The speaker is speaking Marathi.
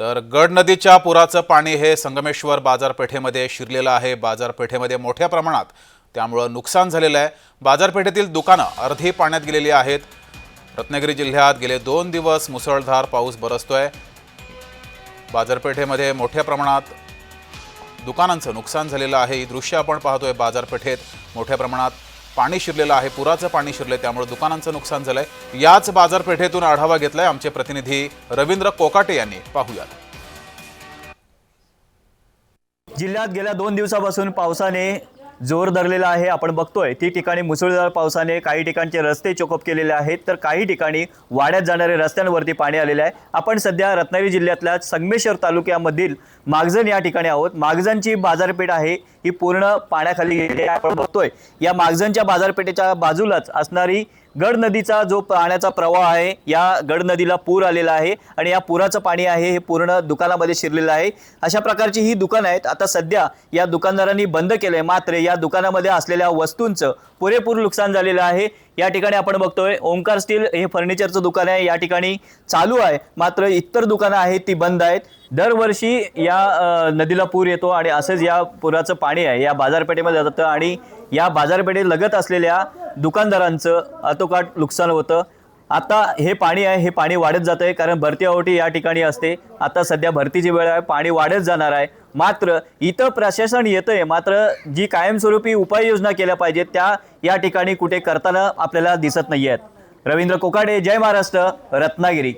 तर गड नदीच्या पुराचं पाणी हे संगमेश्वर बाजारपेठेमध्ये शिरलेलं आहे. बाजारपेठेमध्ये मोठ्या प्रमाणात त्यामुळं नुकसान झालेलं आहे. बाजारपेठेतील दुकानं अर्धी पाण्यात गेलेली आहेत. रत्नागिरी जिल्ह्यात गेले दोन दिवस मुसळधार पाऊस बरसतोय. बाजारपेठेमध्ये मोठ्या प्रमाणात दुकानांचं नुकसान झालेलं आहे. ही दृश्य आपण पाहतोय बाजारपेठेत. मोठ्या प्रमाणात पाणी शिरलेलं आहे पुराचं पाणी शिरलंय त्यामुळे दुकानांचं नुकसान झालंय. याच बाजारपेठेतून आढावा घेतलाय आमचे प्रतिनिधी रवींद्र कोकाटे यांनी. पाहूयात. जिल्ह्यात गेल्या दोन दिवसापासून पावसाने जोर धरलेला आहे. आपण बघतोय ती ठिकाणी मुसळधार पावसाने काही ठिकाणचे रस्ते चोकअप केलेले आहेत. तर काही ठिकाणी वाड्यात जाणाऱ्या रस्त्यांवरती पाणी आलेले आहे. आपण सध्या रत्नागिरी जिल्ह्यातल्या संगमेश्वर तालुक्यामधील मागजन या ठिकाणी आहोत. मागजनची बाजारपेठ आहे ही पूर्ण पाण्याखाली गेलेली आहे. आपण बघतोय या मागजनच्या बाजारपेठेच्या बाजूलाच असणारी गड नदीचा जो पाण्याचा प्रवाह आहे या गड नदीला पूर आलेला आहे आणि या पुराचं पाणी आहे हे पूर्ण दुकानामध्ये शिरलेलं आहे. अशा प्रकारची ही दुकानं आहेत. आता सध्या या दुकानदारांनी बंद केलंय. मात्र या दुकानामध्ये असलेल्या वस्तूंचं पुरेपूर नुकसान झालेलं आहे. या ठिकाणी आपण बघतोय ओंकार स्टील हे फर्निचरचं दुकान आहे. या ठिकाणी चालू आहे. मात्र इतर दुकानं आहेत ती बंद आहेत. दरवर्षी या नदीला पूर येतो आणि असंच या पुराचं पाणी आहे या बाजारपेठेमध्ये जातं आणि या बाजारपेठेत लगत असलेल्या दुकानदारांचं अतोकाट नुकसान होतं. आता हे पाणी आहे हे पाणी वाढत जात आहे कारण भरती अवटी या ठिकाणी असते. आता सध्या भरतीची वेळ आहे पाणी वाढत जाणार आहे. मात्र इथं प्रशासन येतंय मात्र जी कायमस्वरूपी उपाययोजना केल्या पाहिजेत त्या या ठिकाणी कुठे करताना आपल्याला दिसत नाही आहेत रवींद्र कोकाडे जय महाराष्ट्र रत्नागिरी.